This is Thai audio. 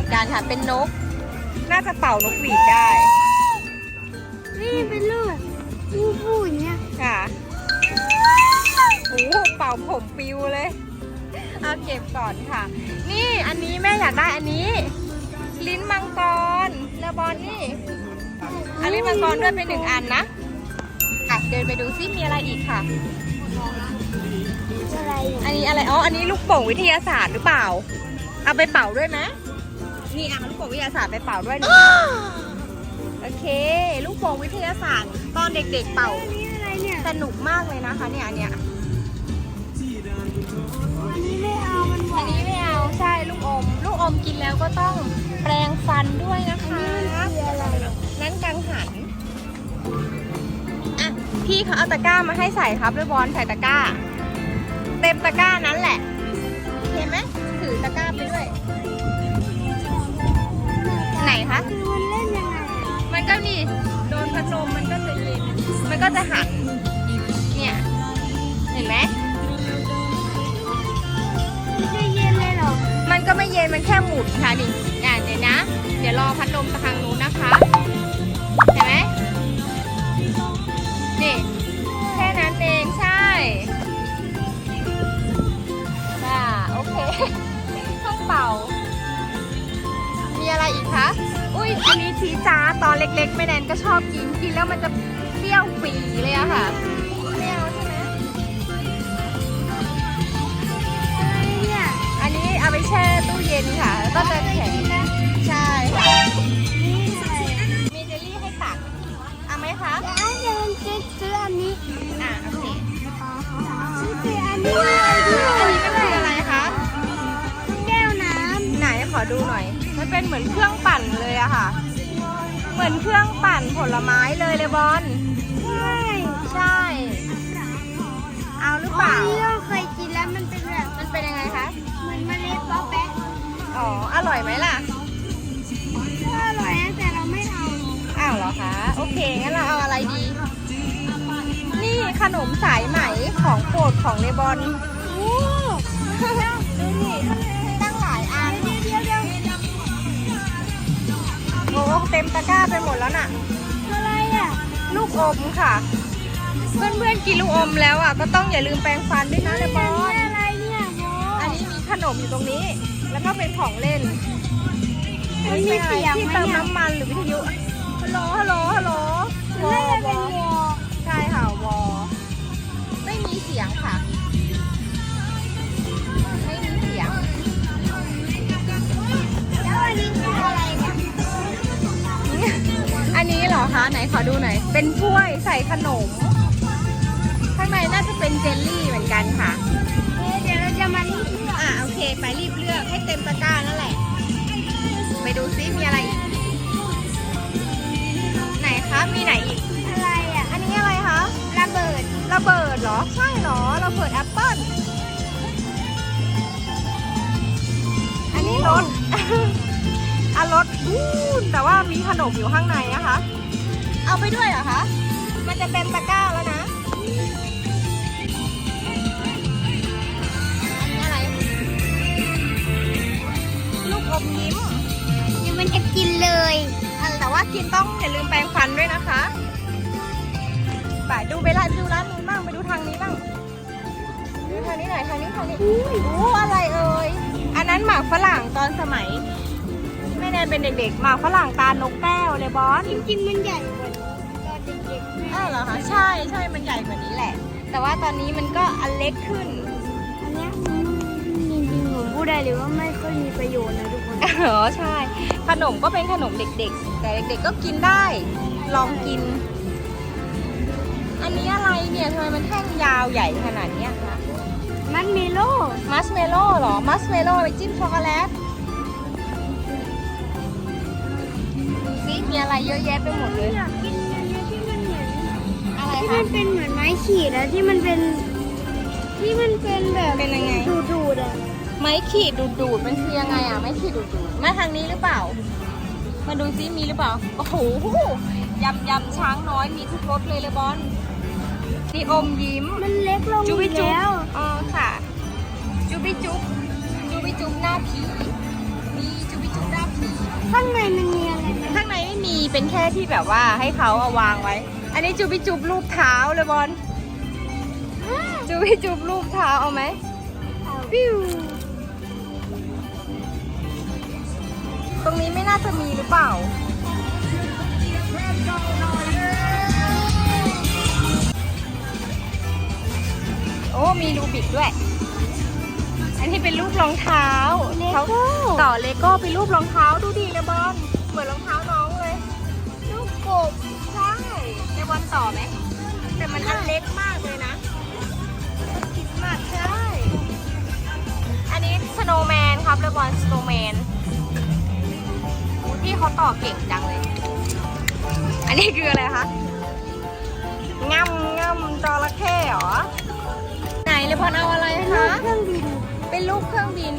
นก น่าจะเป่านกหวีดได้ นี่เป็นลูกลูกผู้อย่างเงี้ยค่ะโอ้โหเป่าผมปิวเลย เอาเก็บก่อนค่ะ นี่อันนี้แม่อยากได้อันนี้ ลิ้นมังกรเลบอนนี่อันลิ้นมังกรด้วยเป็นหนึ่งอันนะอะเดินไปดูซิมีอะไรอีกค่ะ อะไรอะอันนี้อะไร อ๋อ อันนี้ลูกโป่งวิทยาศาสตร์หรือเปล่า เอาไปเป่าด้วยไหม นี่อะลูกโป่งวิทยาศาสตร์ไปเป่าด้วยหนึ่งอันโอเค ลูกโป่งวิทยาศาสตร์ ตอนเด็กๆเป่าอันนี้อะไรเนี่ย สนุกมากเลยนะคะเนี่ยอันเนี้ยอันนี้ไม่เอา มันหอัวานนนี้ไม่เอาใช่ลูกอม ลูกอมกินแล้วก็ต้องแปรงฟันด้วยนะคะ คืออะไรอะนั่นกังหันอะพี่เขาเอาตะกร้ามาให้ใส่ครับด้วยบอลใส่ตะกร้า เต็มตะกร้านั้นแหละ เห็นไหม แค่หมุนค่ะดิอะเดี๋ยวนะ เดี๋ยวรอพัดลมทางนู้นนะคะเห็นไหมนี่แค่นั้นเองใช่อ่าโอเคเครื่องเป่า มีอะไรอีกคะ อุ้ยอันนี้ชีจ้าตอนเล็กๆ แม่แนนก็ชอบกินกินแล้วมันจะเปรี้ยวปีเลยอะค่ะ นค่ะ แล้วก็จะแข็งใช่ค่ะนี่อะไรอะมีเจลลี่ให้ตักเอาไหมคะเดี๋ยวเดี๋ยวมันจะซื้ออันนี้อะโอเคซื้ออันนี้เลยอันนี้มันคืออะไรคะแก้วน้ไหนขอดูหน่อย มันเป็นเหมือนเครื่องปั่นเลยอะค่ะ เหมือนเครื่องปั่นผลไม้เลยเลยบอลำใช่ใช่เอาหรือเปอัล่านนี้เราเคยกินแล้วมันเป็นแบบมันเป็นยังไงคะ เหมือนเมล็ดป๊อปแป๊ะ อ๋อ อร่อยไหมล่ะ ก็อร่อยนะแต่เราไม่เอาอ้าวเหรอคะ โอเค งั้นเราเอาอะไรดี นี่ขนมสายไหมของโปรดของเลบอน โอ้ดูนี่ตั้งหลายอันเดี๋ยวเดี๋ยวเดี๋ยวโอ้เต็มตะกร้าไปหมดแล้วน่ะ อะไรอะ ลูกอมค่ะ เพื่อนๆกินลูกอมแล้วอะ ก็ต้องอย่าลืมแปรงฟันด้วยนะเลบอน ขนมอยู่ตรงนี้ แล้วก็เป็นของเล่นมันมีเสียงที่ไหมเติมเนี่ยน้ำมันหรือวิทยุฮัลโหลฮัลโหลฮัลโหลวอน่าจะวเป็นอวอใช่ค่ะวอไม่มีเสียงค่ะ ไม่มีเสียงแล้วอันนี้คืออะไรเนี่ยอันนี้เหรอคะไหนขอดูหน่อย เป็นถ้วยใส่ขนม ข้างในน่าจะเป็นเจลลี่เหมือนกันค่ะ เดี๋ยวเราจะมานี่ ไปรีบเลือกให้เต็มตะกร้านั่นแหละ ไปดูซิมีอะไรอีก ไหนคะมีไหนอีก อะไรอะ อันนี้อะไรคะระเบิดระเบิดเหรอ ใช่เหรอระเบิดแอปเปิ้ลอันนี้รถอะรถบูนแต่ว่ามีขนมอยู่ข้างในนะคะ เอาไปด้วยเหรอคะ มันจะเต็มตะกร้าแล้วนะ กินต้องอย่าลืมแปรงฟันด้วยนะคะไปดูไปร้านดูร้านนู้นบ้างไปดูทางนี้บ้างดูทางนี้หน่อยทางนี้ทางนี้อู้หูอะไรเอ่ยอันนั้นหมากฝรั่งตอนสมัยแม่แนนเป็นเด็กๆหมากฝรั่งตาลนกแก้วเลยบอสจริงๆมันใหญ่กว่านี้ตอนเด็กๆแม่อ้าวเหรอคะใช่ใช่มันใหญ่กว่านี้แหละ แต่ว่าตอนนี้มันก็อันเล็กขึ้นอันเนี้ยจริงๆผมพูดได้เลยว่าไม่ค่อยมีประโยชน์นะทุกคนอ๋อใช่ ขนมก็เป็นขนมเด็กๆ แต่เด็กๆก็กินได้ ลองกิน อันนี้อะไรเนี่ยทำไมมันแท่งยาวใหญ่ขนาดเนี้ยคะมันเมโล่มัสเมโล่เหรอ มัสเมโล่ไปจิ้มช็อกโกแลตดูสิมีอะไรเยอะแยะไปหมดเลย อยากกินอันเนี้ยที่มันเหมือนอะไรที่คะ มันเป็นเหมือนไม้ขีดอะที่มันเป็น ที่มันเป็นแบบเป็นยังไง ดูดูดๆอะ ไม้ขีดดูดดูดๆมันคือยังไงอะไม้ขีดดูดดูดๆมาทางนี้หรือเปล่า มาดูซิมีหรือเปล่าโอ้โหยำยำช้างน้อยมีทุกรสเลยเลยบอลนี่อมยิ้มมันเล็กลงจุบิอีกจุบแล้วอ๋อค่ะ จุบิจุบจุบิจุบหน้าผีมีจุบิจุบหน้าผีข้างในมันมีอะไรไหมข้างในไม่มีเป็นแค่ที่แบบว่าให้เขาเอาวางไว้ อันนี้จูบิจุบรูปเท้าเลยบอลจูบิจุบรูปเท้าเอาไหมปิ้ว รงนี้ไม่น่าจะมีหรือเปล่า โอ้ มีรูบิกด้วย อันนี้เป็นรูปรองเท้าเขาต่อเลโก้เป็นรูปรองเท้าดูดีเลยบอลเหมือนรองเท้าน้องเลยลูกกบใช่ในบอลต่อไหม แต่มันอันเล็กมากเลยนะคิดมากใช่ อันนี้สโนว์แมนครับเลบอลสโนว์แมน ที่เขาต่อเก่งจังเลย อันนี้คืออะไรคะง่ำง่ำจระเข้เหรอ ไหนเลบอลเอาอะไรคะ เครื่องบิน เป็นรูปเครื่องบิน